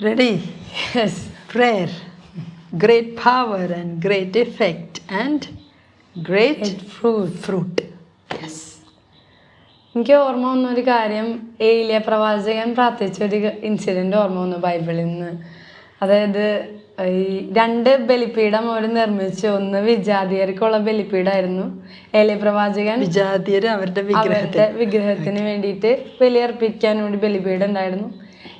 Ready? Yes. Prayer. Great power and great effect and great fruit. fruit. Yes. എനിക്ക് ഓർമ്മ വന്ന ഒരു കാര്യം ഏലിയ പ്രവാചകൻ പ്രാർത്ഥിച്ച ഒരു ഇൻസിഡന്റ് ഓർമ്മ വന്നു ബൈബിളിൽ നിന്ന് അതായത് ഈ രണ്ട് ബലിപീഠം അവർ നിർമ്മിച്ചു ഒന്ന് വിജാതിയർക്കുള്ള ബലിപീഠമായിരുന്നു ഏലിയ പ്രവാചകൻ വിജാതിയർ അവരുടെ വിഗ്രഹത്തിന് വേണ്ടിയിട്ട് ബലിയർപ്പിക്കാൻ വേണ്ടി ബലിപീഠം ഉണ്ടായിരുന്നു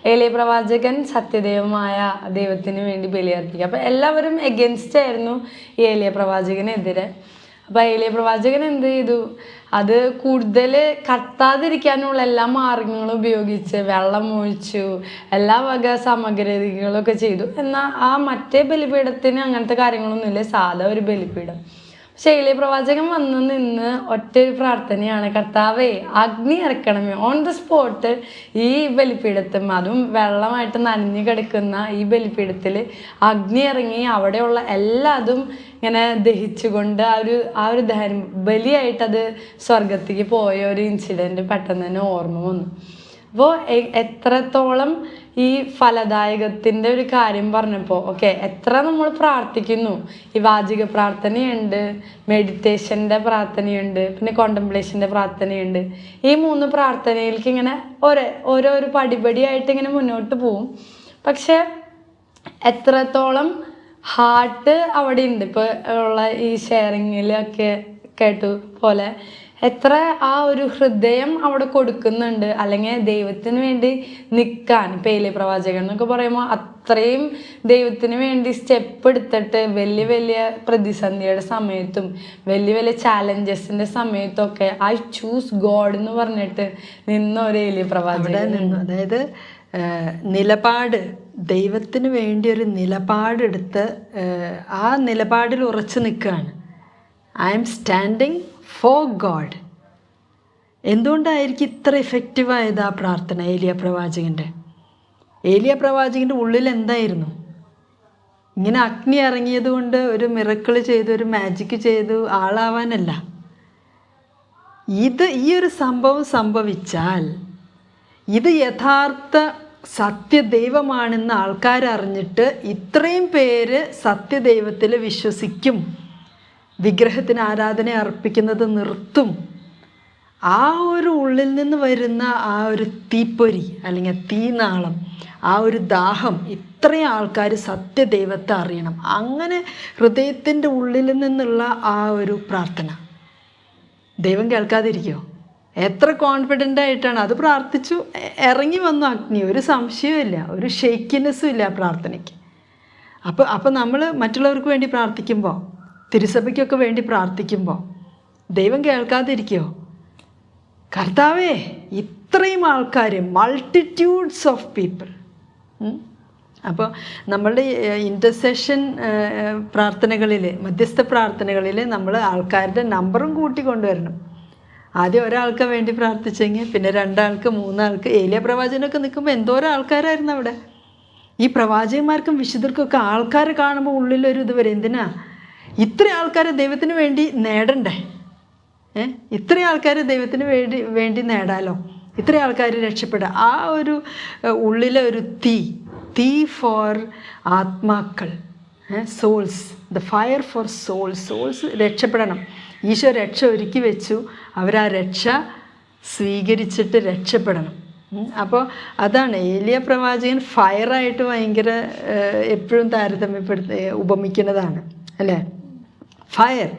ഏലിയ പ്രവാചകൻ സത്യദേവമായ ദൈവത്തിന് വേണ്ടി ബലിയർപ്പിക്കുക. അപ്പം എല്ലാവരും എഗൻസ്റ്റ് ആയിരുന്നു ഈ ഏലിയ പ്രവാചകനെതിരെ. അപ്പം ഏലിയ പ്രവാചകൻ എന്ത് ചെയ്തു? അത് കൂടുതൽ കത്താതിരിക്കാനുള്ള എല്ലാ മാർഗങ്ങളും ഉപയോഗിച്ച് വെള്ളം ഒഴിച്ചു എല്ലാ വക സാമഗ്രികളൊക്കെ ചെയ്തു. എന്നാൽ ആ മറ്റേ ബലിപീഠത്തിന് അങ്ങനത്തെ കാര്യങ്ങളൊന്നുമില്ല. സാധാ ഒരു ബലിപീഠം. ശൈലി പ്രവാചകൻ വന്നു നിന്ന് ഒറ്റ ഒരു പ്രാർത്ഥനയാണ്. കർത്താവേ അഗ്നി ഇറക്കണമേ. ഓൺ ദ സ്പോട്ട് ഈ ബലിപീഠത്തും അതും വെള്ളമായിട്ട് നനഞ്ഞു കിടക്കുന്ന ഈ ബലിപീഠത്തിൽ അഗ്നി ഇറങ്ങി അവിടെയുള്ള എല്ലാതും ഇങ്ങനെ ദഹിച്ചുകൊണ്ട് ആ ഒരു ആ ഒരു ദഹനം ബലിയായിട്ട് അത് സ്വർഗത്തേക്ക് പോയ ഒരു ഇൻസിഡന്റ് പെട്ടെന്ന് തന്നെ ഓർമ്മ വന്നു. അപ്പോൾ എത്രത്തോളം ഈ ഫലദായകത്തിന്റെ ഒരു കാര്യം പറഞ്ഞപ്പോൾ ഓക്കെ എത്ര നമ്മൾ പ്രാർത്ഥിക്കുന്നു? ഈ വാചിക പ്രാർത്ഥനയുണ്ട് മെഡിറ്റേഷന്റെ പ്രാർത്ഥനയുണ്ട് പിന്നെ കോണ്ടംപ്ലേഷന്റെ പ്രാർത്ഥനയുണ്ട്. ഈ മൂന്ന് പ്രാർത്ഥനയിലേക്ക് ഇങ്ങനെ ഓരോ ഓരോരോ പടിപടിയായിട്ട് ഇങ്ങനെ മുന്നോട്ട് പോവും. പക്ഷേ എത്രത്തോളം ഹാർട്ട് അവിടെ ഉണ്ട്. ഇപ്പോൾ ഉള്ള ഈ ഷെയറിങ്ങിലൊക്കെ കേട്ടു പോലെ എത്ര ആ ഒരു ഹൃദയം അവിടെ കൊടുക്കുന്നുണ്ട്. അല്ലെങ്കിൽ ദൈവത്തിന് വേണ്ടി നിൽക്കാൻ പേലെ പ്രവാചകൻ എന്നൊക്കെ പറയുമ്പോൾ അത്രയും ദൈവത്തിന് വേണ്ടി സ്റ്റെപ്പ് എടുത്തിട്ട് വലിയ വലിയ പ്രതിസന്ധിയുടെ സമയത്തും വലിയ വലിയ ചാലഞ്ചസിന്റെ സമയത്തൊക്കെ ഐ ചൂസ് ഗോഡ് എന്ന് പറഞ്ഞിട്ട് നിന്ന ഒരു ഏലിയ പ്രവാചകൻ. നിന്നു അതായത് നിലപാട് ദൈവത്തിന് വേണ്ടി ഒരു നിലപാടെടുത്ത് ആ, നിലപാടിൽ ഉറച്ചു നിൽക്കുകയാണ്. I'm standing for God എന്തുകൊണ്ടായിരിക്കും ഇത്ര എഫക്റ്റീവായത് ആ പ്രാർത്ഥന ഏലിയ പ്രവാചകന്റെ ഏലിയ പ്രവാചകന്റെ ഉള്ളിൽ എന്തായിരുന്നു? ഇങ്ങനെ അഗ്നി ഇറങ്ങിയത് കൊണ്ട് ഒരു മിറക്കിൾ ചെയ്തു ഒരു മാജിക് ചെയ്തു ആളാവാനല്ല. ഇത് ഈ ഒരു സംഭവം സംഭവിച്ചാൽ ഇത് യഥാർത്ഥ സത്യദൈവമാണെന്ന് ആൾക്കാരറിഞ്ഞിട്ട് ഇത്രയും പേര് സത്യദൈവത്തിൽ വിശ്വസിക്കും. വിഗ്രഹത്തിന് ആരാധന അർപ്പിക്കുന്നത് നിർത്തും. ആ ഒരു ഉള്ളിൽ നിന്ന് വരുന്ന ആ ഒരു തീപ്പൊരി അല്ലെങ്കിൽ തീനാളം ആ ഒരു ദാഹം ഇത്രയും ആൾക്കാർ സത്യദൈവത്തെ അറിയണം. അങ്ങനെ ഹൃദയത്തിന്റെ ഉള്ളിൽ നിന്നുള്ള ആ ഒരു പ്രാർത്ഥന. ദൈവം കേൾക്കാതിരിക്കുമോ എത്ര കോൺഫിഡന്റ് ആയിട്ടാണ്. അത് പ്രാർത്ഥിച്ചു ഇറങ്ങി വന്നു അഗ്നി. ഒരു സംശയമില്ല ഒരു ഷെയ്ക്കിനെസ്സും ഇല്ല പ്രാർത്ഥനയ്ക്ക്. അപ്പോൾ അപ്പോൾ നമ്മൾ മറ്റുള്ളവർക്ക് വേണ്ടി പ്രാർത്ഥിക്കുമ്പോൾ തിരുസഭയ്ക്കൊക്കെ വേണ്ടി പ്രാർത്ഥിക്കുമ്പോൾ ദൈവം കേൾക്കാതിരിക്കുമോ കർത്താവേ ഇത്രയും ആൾക്കാർ മൾട്ടിറ്റ്യൂഡ്സ് ഓഫ് പീപ്പിൾ അപ്പോൾ നമ്മളുടെ ഇന്റർസെഷൻ പ്രാർത്ഥനകളിൽ മധ്യസ്ഥ പ്രാർത്ഥനകളിൽ നമ്മൾ ആൾക്കാരുടെ നമ്പറും കൂട്ടി കൊണ്ടുവരണം. ആദ്യം ഒരാൾക്ക് വേണ്ടി പ്രാർത്ഥിച്ചെങ്കിൽ പിന്നെ രണ്ടാൾക്ക് മൂന്നാൾക്ക് ഏലിയ പ്രവാചകനൊക്കെ നിൽക്കുമ്പോൾ എന്തോരം ആൾക്കാരായിരുന്നു അവിടെ? ഈ പ്രവാചകന്മാർക്കും വിശുദ്ധർക്കൊക്കെ ആൾക്കാരെ കാണുമ്പോൾ ഉള്ളിലൊരു ഇത് വരും. എന്തിനാ? ഇത്ര ആൾക്കാരെ ദൈവത്തിന് വേണ്ടി നേടണ്ടേ? ഏ? ഇത്ര ആൾക്കാർ ദൈവത്തിന് വേണ്ടി വേണ്ടി നേടാലോ? ഇത്ര ആൾക്കാർ രക്ഷപ്പെടുക. ആ ഒരു ഉള്ളിലെ ഒരു തീ തീ ഫോർ ആത്മാക്കൾ souls the fire for souls souls രക്ഷപ്പെടണം. ഈശോ രക്ഷ ഒരുക്കി വെച്ചു. അവരാ രക്ഷ സ്വീകരിച്ചിട്ട് രക്ഷപ്പെടണം. അപ്പോൾ അതാണ് ഏലിയ പ്രവാചകൻ ഫയറായിട്ട് ഭയങ്കര എപ്പോഴും താരതമ്യപ്പെടുത്ത ഉപമിക്കുന്നതാണ്. അല്ലേ? ഫയർ.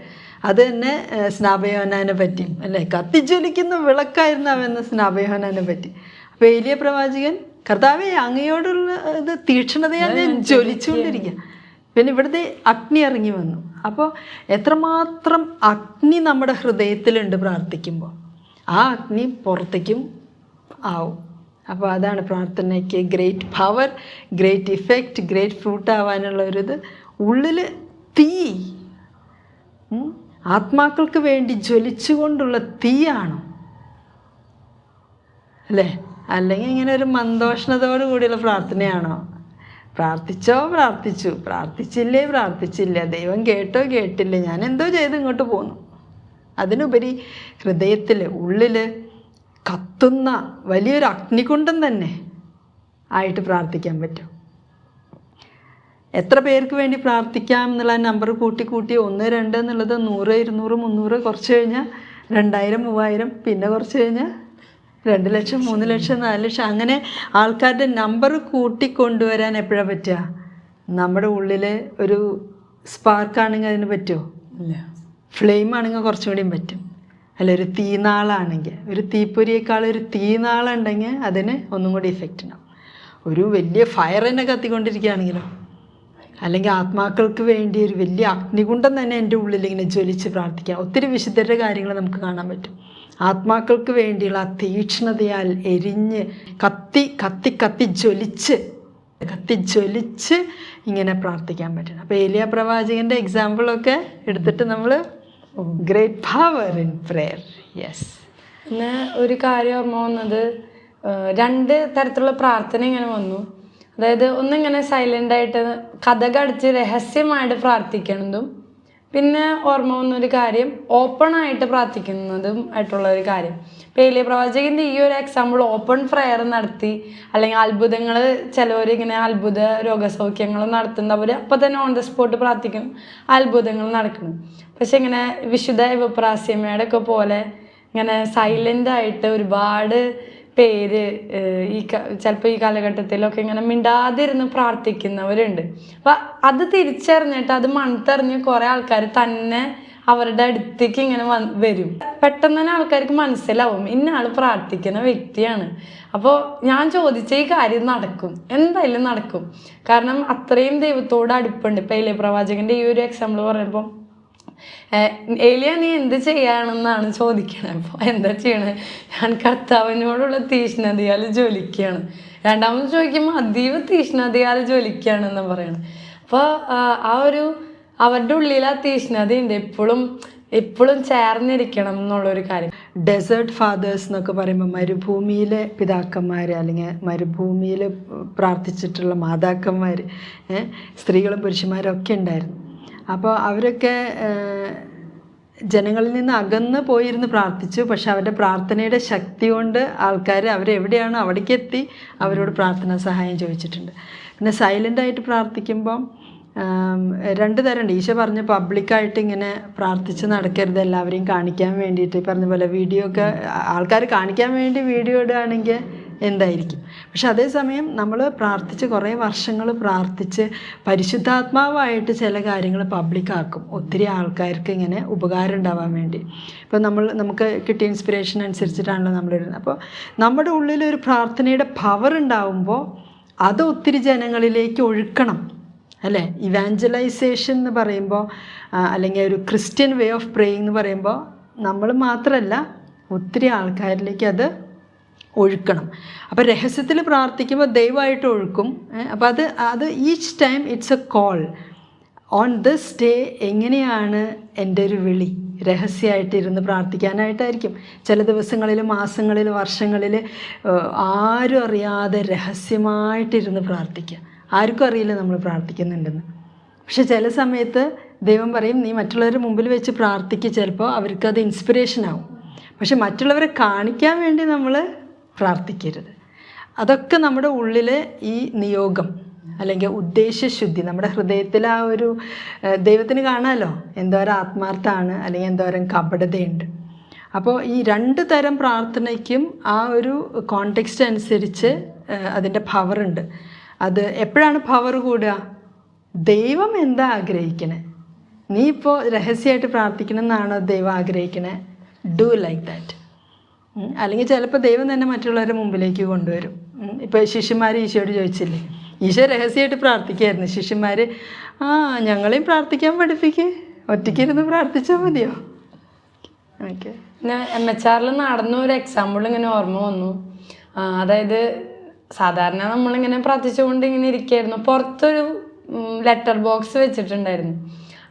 അത് തന്നെ സ്നാപയോഹനാനെ പറ്റിയും അല്ലേ? കത്തിജ്വലിക്കുന്ന വിളക്കായിരുന്നു അവന്ന് സ്നാപയോഹനാനെ പറ്റി. അപ്പോൾ ഏലിയ പ്രവാചകൻ കർത്താവെ അങ്ങയോടുള്ള ഇത് തീക്ഷണതയാണ് ഞാൻ ജ്വലിച്ചുകൊണ്ടിരിക്കുക പിന്നെ ഇവിടുത്തെ അഗ്നി ഇറങ്ങി വന്നു. അപ്പോൾ എത്രമാത്രം അഗ്നി നമ്മുടെ ഹൃദയത്തിലുണ്ട് പ്രാർത്ഥിക്കുമ്പോൾ ആ അഗ്നി പുറത്തേക്കും ആവും. അപ്പോൾ അതാണ് പ്രാർത്ഥനയ്ക്ക് great power great effect great fruit ആവാനുള്ള ഒരു ഇത്. ഉള്ളിൽ തീ ആത്മാക്കൾക്ക് വേണ്ടി ജ്വലിച്ചുകൊണ്ടുള്ള തീയാണോ? അല്ലേ? അല്ലെങ്കിൽ ഇങ്ങനെ ഒരു മന്ദോഷണതയോട് കൂടിയുള്ള പ്രാർത്ഥനയാണോ? പ്രാർത്ഥിച്ചോ പ്രാർത്ഥിച്ചു. പ്രാർത്ഥിച്ചില്ലേ പ്രാർത്ഥിച്ചില്ല. ദൈവം കേട്ടോ കേട്ടില്ല. ഞാൻ എന്തോ ചെയ്ത് ഇങ്ങോട്ട് പോന്നു. അതിനുപരി ഹൃദയത്തിൽ ഉള്ളിൽ കത്തുന്ന വലിയൊരു അഗ്നികുണ്ടം തന്നെ ആയിട്ട് പ്രാർത്ഥിക്കാൻ പറ്റും. എത്ര പേർക്ക് വേണ്ടി പ്രാർത്ഥിക്കാം എന്നുള്ള നമ്പർ കൂട്ടി കൂട്ടി ഒന്ന് രണ്ട് എന്നുള്ളത് നൂറ് ഇരുന്നൂറ് മുന്നൂറ് കുറച്ച് കഴിഞ്ഞാൽ രണ്ടായിരം മൂവായിരം പിന്നെ കുറച്ച് കഴിഞ്ഞാൽ രണ്ട് ലക്ഷം മൂന്ന് ലക്ഷം നാല് ലക്ഷം. അങ്ങനെ ആൾക്കാരുടെ നമ്പർ കൂട്ടിക്കൊണ്ടുവരാൻ എപ്പോഴാണ് പറ്റുക? നമ്മുടെ ഉള്ളിൽ ഒരു സ്പാർക്കാണെങ്കിൽ അതിന് പറ്റുമോ ഇല്ല. ഫ്ലെയിം ആണെങ്കിൽ കുറച്ചും കൂടിയും പറ്റും. അല്ല ഒരു തീനാളാണെങ്കിൽ ഒരു തീപ്പൊരിയേക്കാൾ ഒരു തീനാളുണ്ടെങ്കിൽ അതിന് ഒന്നും കൂടി ഇഫക്റ്റ് ഉണ്ടാവും. ഒരു വലിയ ഫയർ തന്നെ കത്തിക്കൊണ്ടിരിക്കുകയാണെങ്കിലോ. അല്ലെങ്കിൽ ആത്മാക്കൾക്ക് വേണ്ടി ഒരു വലിയ അഗ്നികുണ്ടം തന്നെ എന്റെ ഉള്ളിൽ ഇങ്ങനെ ജ്വലിച്ച് പ്രാർത്ഥിക്കാം. ഒത്തിരി വിശുദ്ധരുടെ കാര്യങ്ങൾ നമുക്ക് കാണാൻ പറ്റും. ആത്മാക്കൾക്ക് വേണ്ടിയുള്ള ആ തീക്ഷ്ണതയാൽ എരിഞ്ഞ് കത്തി കത്തി കത്തി ജ്വലിച്ച് കത്തി ജ്വലിച്ച് ഇങ്ങനെ പ്രാർത്ഥിക്കാൻ പറ്റണം അപ്പോൾ ഏലിയ പ്രവാചകന്റെ എക്സാമ്പിളൊക്കെ എടുത്തിട്ട് നമ്മൾ great power in prayer yes പിന്നെ ഒരു കാര്യം ഓർമ്മ വന്നത് രണ്ട് തരത്തിലുള്ള പ്രാർത്ഥന ഇങ്ങനെ വന്നു. അതായത് ഒന്നിങ്ങനെ സൈലന്റ് ആയിട്ട് കഥകടിച്ച് രഹസ്യമായിട്ട് പ്രാർത്ഥിക്കുന്നതും പിന്നെ ഓർമ്മ വന്നൊരു കാര്യം ഓപ്പൺ ആയിട്ട് പ്രാർത്ഥിക്കുന്നതും ആയിട്ടുള്ള ഒരു കാര്യം. ഇപ്പം എലിയ പ്രവാചകന്റെ ഈ ഒരു എക്സാമ്പിൾ ഓപ്പൺ പ്രയർ നടത്തി അല്ലെങ്കിൽ അത്ഭുതങ്ങൾ ചിലവർ ഇങ്ങനെ അത്ഭുത രോഗസൗഖ്യങ്ങൾ നടത്തുന്നവർ അപ്പം തന്നെ ഓൺ ദ സ്പോട്ട് പ്രാർത്ഥിക്കും അത്ഭുതങ്ങൾ നടക്കണം പക്ഷെ ഇങ്ങനെ വിശുദ്ധ വിപ്രാസ്യമയുടെ ഒക്കെ പോലെ ഇങ്ങനെ സൈലന്റ് ആയിട്ട് ഒരുപാട് പേര് ഈ ചിലപ്പോൾ ഈ കാലഘട്ടത്തിലൊക്കെ ഇങ്ങനെ മിണ്ടാതിരുന്ന് പ്രാർത്ഥിക്കുന്നവരുണ്ട്. അപ്പം അത് തിരിച്ചറിഞ്ഞിട്ട് അത് മണത്തറിഞ്ഞ് കുറേ ആൾക്കാർ തന്നെ അവരുടെ അടുത്തേക്ക് ഇങ്ങനെ വരും. പെട്ടെന്ന് തന്നെ ആൾക്കാർക്ക് മനസ്സിലാവും ഇന്ന ആൾ പ്രാർത്ഥിക്കുന്ന വ്യക്തിയാണ്. അപ്പോൾ ഞാൻ ചോദിച്ച ഈ കാര്യം നടക്കും. എന്തായാലും നടക്കും. കാരണം അത്രയും ദൈവത്തോട് അടുപ്പുണ്ട്. ഇപ്പം ഇല്ലേ പ്രവാചകന്റെ ഈ ഒരു എക്സാമ്പിൾ പറയുമ്പോൾ ഏലിയ നീ എന്ത് ചെയ്യാണെന്നാണ് ചോദിക്കണത് അപ്പോൾ എന്താ ചെയ്യണത് ഞാൻ കർത്താവിനോടുള്ള തീഷ്ണതയാൽ ജ്വലിക്കുകയാണ്. രണ്ടാമത് ചോദിക്കുമ്പോൾ അതീവ തീഷ്ണതയാൽ ജ്വലിക്കുകയാണെന്ന് പറയണം. അപ്പോൾ ആ ഒരു അവരുടെ ഉള്ളിൽ ആ തീഷ്ണതയുണ്ട്. എപ്പോഴും എപ്പോഴും ചേർന്നിരിക്കണം എന്നുള്ളൊരു കാര്യം. ഡെസേർട്ട് ഫാദേഴ്സ് എന്നൊക്കെ പറയുമ്പോൾ മരുഭൂമിയിലെ പിതാക്കന്മാർ അല്ലെങ്കിൽ മരുഭൂമിയിൽ പ്രാർത്ഥിച്ചിട്ടുള്ള മാതാക്കന്മാർ സ്ത്രീകളും പുരുഷന്മാരും ഒക്കെ ഉണ്ടായിരുന്നു. അപ്പോൾ അവരൊക്കെ ജനങ്ങളിൽ നിന്ന് അകന്ന് പോയിരുന്ന് പ്രാർത്ഥിച്ചു. പക്ഷെ അവരുടെ പ്രാർത്ഥനയുടെ ശക്തി കൊണ്ട് ആൾക്കാർ അവരെവിടെയാണോ അവിടേക്ക് എത്തി അവരോട് പ്രാർത്ഥനാ സഹായം ചോദിച്ചിട്ടുണ്ട്. പിന്നെ സൈലന്റായിട്ട് പ്രാർത്ഥിക്കുമ്പം രണ്ട് തരമുണ്ട്. ഈശോ പറഞ്ഞ് പബ്ലിക്കായിട്ട് ഇങ്ങനെ പ്രാർത്ഥിച്ച് നടക്കരുത് എല്ലാവരെയും കാണിക്കാൻ വേണ്ടിയിട്ട്. പറഞ്ഞ പോലെ വീഡിയോ ഒക്കെ ആൾക്കാർ കാണിക്കാൻ വേണ്ടി വീഡിയോ ഇടുകയാണെങ്കിൽ എന്തായിരിക്കും? പക്ഷെ അതേസമയം നമ്മൾ പ്രാർത്ഥിച്ച് കുറേ വർഷങ്ങൾ പ്രാർത്ഥിച്ച് പരിശുദ്ധാത്മാവായിട്ട് ചില കാര്യങ്ങൾ പബ്ലിക്കാക്കും ഒത്തിരി ആൾക്കാർക്ക് ഇങ്ങനെ ഉപകാരം ഉണ്ടാവാൻ വേണ്ടി. ഇപ്പോൾ നമ്മൾ നമുക്ക് കിട്ടിയ ഇൻസ്പിറേഷൻ അനുസരിച്ചിട്ടാണല്ലോ നമ്മൾ ഇരുന്നത് അപ്പോൾ നമ്മുടെ ഉള്ളിൽ ഒരു പ്രാർത്ഥനയുടെ പവർ ഉണ്ടാവുമ്പോൾ അത് ഒത്തിരി ജനങ്ങളിലേക്ക് ഒഴുക്കണം. അല്ലേ? ഇവാഞ്ചലൈസേഷൻ എന്ന് പറയുമ്പോൾ അല്ലെങ്കിൽ ഒരു ക്രിസ്ത്യൻ വേ ഓഫ് പ്രേയിങ് എന്ന് പറയുമ്പോൾ നമ്മൾ മാത്രമല്ല ഒത്തിരി ആൾക്കാരിലേക്ക് അത് ഒഴുക്കണം. അപ്പോൾ രഹസ്യത്തിൽ പ്രാർത്ഥിക്കുമ്പോൾ ദൈവമായിട്ട് ഒഴുക്കും. അപ്പോൾ അത് അത് each time it's a call on this day എങ്ങനെയാണ് എന്റെ ഒരു വിളി? രഹസ്യമായിട്ടിരുന്ന് പ്രാർത്ഥിക്കാനായിട്ടായിരിക്കും. ചില ദിവസങ്ങളിൽ മാസങ്ങളിൽ വർഷങ്ങളിൽ ആരും അറിയാതെ രഹസ്യമായിട്ടിരുന്ന് പ്രാർത്ഥിക്കുക. ആർക്കും അറിയില്ല നമ്മൾ പ്രാർത്ഥിക്കുന്നുണ്ടെന്ന്. പക്ഷെ ചില സമയത്ത് ദൈവം പറയും നീ മറ്റുള്ളവരുടെ മുമ്പിൽ വെച്ച് പ്രാർത്ഥിക്കുക ചിലപ്പോൾ അവർക്കത് ഇൻസ്പിറേഷൻ ആവും. പക്ഷെ മറ്റുള്ളവരെ കാണിക്കാൻ വേണ്ടി നമ്മൾ പ്രാർത്ഥിക്കരുത്. അതൊക്കെ നമ്മുടെ ഉള്ളിലെ ഈ നിയോഗം അല്ലെങ്കിൽ ഉദ്ദേശശുദ്ധി നമ്മുടെ ഹൃദയത്തിൽ ആ ഒരു ദൈവത്തിന് കാണാമല്ലോ എന്തോരം ആത്മാർത്ഥമാണ് അല്ലെങ്കിൽ എന്തോരം കപടതയുണ്ട്. അപ്പോൾ ഈ രണ്ട് തരം പ്രാർത്ഥനയ്ക്കും ആ ഒരു കോണ്ടെക്സ്റ്റ് അനുസരിച്ച് അതിന്റെ പവറുണ്ട് അത് എപ്പോഴാണ് പവർ കൂടുക? ദൈവം എന്താ ആഗ്രഹിക്കണേ? നീ ഇപ്പോൾ രഹസ്യമായിട്ട് പ്രാർത്ഥിക്കണമെന്നാണോ ദൈവം ആഗ്രഹിക്കണേ? Do like that. അല്ലെങ്കിൽ ചിലപ്പോൾ ദൈവം തന്നെ മറ്റുള്ളവരുടെ മുമ്പിലേക്ക് കൊണ്ടുവരും. ഇപ്പോൾ ശിഷ്യന്മാർ ഈശോയോട് ചോദിച്ചില്ലേ? ഈശോ രഹസ്യമായിട്ട് പ്രാർത്ഥിക്കായിരുന്നു. ശിഷ്യന്മാർ ആ ഞങ്ങളെയും പ്രാർത്ഥിക്കാൻ പഠിപ്പിക്കേ. ഒറ്റയ്ക്കിരുന്ന് പ്രാർത്ഥിച്ചാൽ മതിയോ? ഓക്കെ. പിന്നെ എം എച്ച് ആറിൽ നടന്ന ഒരു എക്സാമ്പിൾ ഇങ്ങനെ ഓർമ്മ വന്നു. അതായത് സാധാരണ നമ്മളിങ്ങനെ പ്രാർത്ഥിച്ചുകൊണ്ട് ഇങ്ങനെ ഇരിക്കുകയായിരുന്നു പുറത്തൊരു ലെറ്റർ ബോക്സ് വെച്ചിട്ടുണ്ടായിരുന്നു.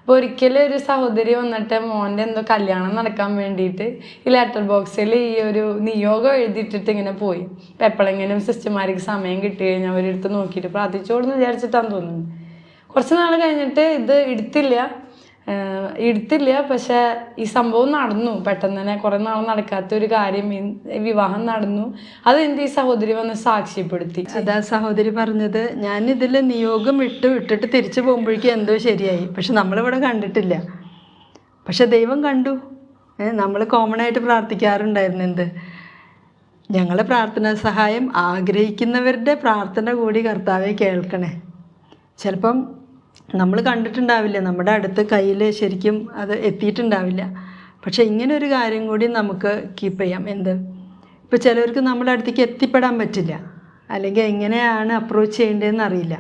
അപ്പോൾ ഒരിക്കലും ഒരു സഹോദരി വന്നിട്ട് മോന്റെ എന്തോ കല്യാണം നടക്കാൻ വേണ്ടിയിട്ട് ഈ ലെറ്റർ ബോക്സിൽ ഈ ഒരു നിയോഗം എഴുതിയിട്ടിട്ട് ഇങ്ങനെ പോയി. അപ്പൊ എപ്പോഴെങ്കിലും സിസ്റ്റർമാർക്ക് സമയം കിട്ടി കഴിഞ്ഞാൽ അവരെടുത്ത് നോക്കിയിട്ട് പ്രാർത്ഥിച്ചോളെന്ന് വിചാരിച്ചിട്ടാന്ന് തോന്നുന്നു. കുറച്ച് നാൾ കഴിഞ്ഞിട്ട് ഇത് എടുത്തില്ല. എടുത്തില്ല. പക്ഷേ ഈ സംഭവം നടന്നു. പെട്ടെന്ന് തന്നെ കുറെ നാൾ നടക്കാത്ത ഒരു കാര്യം വിവാഹം നടന്നു. അത് എന്ത് ഈ സഹോദരി വന്ന് സാക്ഷ്യപ്പെടുത്തി? അതാ സഹോദരി പറഞ്ഞത് ഞാൻ ഇതിൽ നിയോഗം ഇട്ട് ഇട്ടിട്ട് തിരിച്ചു പോകുമ്പോഴേക്കും എന്തോ ശരിയായി. പക്ഷെ നമ്മളിവിടെ കണ്ടിട്ടില്ല. പക്ഷെ ദൈവം കണ്ടു. നമ്മൾ കോമൺ ആയിട്ട് പ്രാർത്ഥിക്കാറുണ്ടായിരുന്നു എന്ത്? ഞങ്ങളെ പ്രാർത്ഥന സഹായം ആഗ്രഹിക്കുന്നവരുടെ പ്രാർത്ഥന കൂടി കർത്താവെ കേൾക്കണേ. ചിലപ്പം നമ്മൾ കണ്ടിട്ടുണ്ടാവില്ല. നമ്മുടെ അടുത്ത് കയ്യിൽ ശരിക്കും അത് എത്തിയിട്ടുണ്ടാവില്ല. പക്ഷെ ഇങ്ങനെ ഒരു കാര്യം കൂടി നമുക്ക് കീപ്പ് ചെയ്യാം. എന്ത്? ഇപ്പോൾ ചിലവർക്ക് നമ്മുടെ അടുത്തേക്ക് എത്തിപ്പെടാൻ പറ്റില്ല. അല്ലെങ്കിൽ എങ്ങനെയാണ് അപ്രോച്ച് ചെയ്യേണ്ടതെന്ന് അറിയില്ല.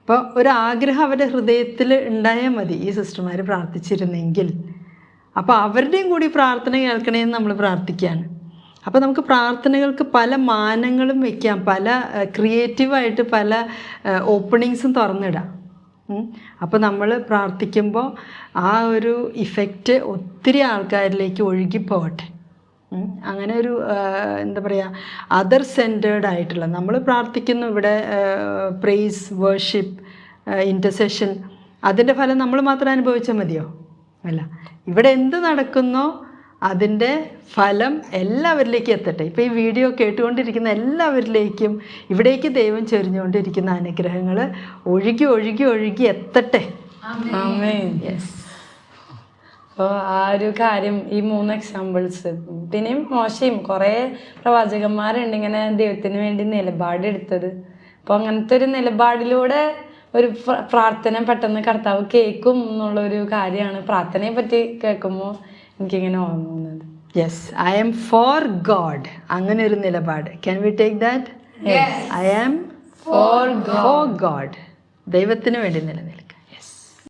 അപ്പോൾ ഒരു ആഗ്രഹം അവരുടെ ഹൃദയത്തിൽ ഉണ്ടായാൽ മതി ഈ സിസ്റ്റർമാർ പ്രാർത്ഥിച്ചിരുന്നെങ്കിൽ. അപ്പോൾ അവരുടെയും കൂടി പ്രാർത്ഥന കേൾക്കണമെന്ന് നമ്മൾ പ്രാർത്ഥിക്കുകയാണ് അപ്പോൾ നമുക്ക് പ്രാർത്ഥനകൾക്ക് പല മാനങ്ങളും വയ്ക്കാം പല ക്രിയേറ്റീവായിട്ട് പല ഓപ്പണിങ്സും തുറന്നിടാം. അപ്പോൾ നമ്മൾ പ്രാർത്ഥിക്കുമ്പോൾ ആ ഒരു ഇഫക്റ്റ് ഒത്തിരി ആൾക്കാരിലേക്ക് ഒഴുകിപ്പോകട്ടെ. അങ്ങനെ ഒരു എന്താ പറയുക അതർ സെന്റേഡ് ആയിട്ടുള്ള നമ്മൾ പ്രാർത്ഥിക്കുന്നു ഇവിടെ പ്രേസ് വേർഷിപ്പ് ഇന്റർസെഷൻ അതിന്റെ ഫലം നമ്മൾ മാത്രം അനുഭവിച്ചാൽ മതിയോ? അല്ല. ഇവിടെ എന്ത് നടക്കുന്നോ അതിന്റെ ഫലം എല്ലാവരിലേക്കും എത്തട്ടെ. ഇപ്പോൾ ഈ വീഡിയോ കേട്ടുകൊണ്ടിരിക്കുന്ന എല്ലാവരിലേക്കും ഇവിടേക്ക് ദൈവം ചൊരിഞ്ഞുകൊണ്ടിരിക്കുന്ന അനുഗ്രഹങ്ങൾ ഒഴുകി ഒഴുകി ഒഴുകി എത്തട്ടെ. ആമേൻ. യെസ് അപ്പോൾ ആ ഒരു കാര്യം ഈ മൂന്ന് എക്സാമ്പിൾസ് പിന്നെയും മോശയും കുറേ പ്രവാചകന്മാരുണ്ട് ഇങ്ങനെ ദൈവത്തിന് വേണ്ടി നിലപാടെടുത്തത് അപ്പോൾ അങ്ങനത്തെ ഒരു നിലപാടിലൂടെ ഒരു പ്രാർത്ഥന പെട്ടെന്ന് കർത്താവ് കേൾക്കും എന്നുള്ളൊരു കാര്യമാണ്. പ്രാർത്ഥനയെ പറ്റി കേൾക്കുമ്പോൾ എനിക്കിങ്ങനെ ഓർമ്മ വന്നത്? Yes I am for God അങ്ങനെ ഒരു നിലപാട്. Can we take that I am for God ദൈവത്തിന് വേണ്ടി നിലനിൽക്കും.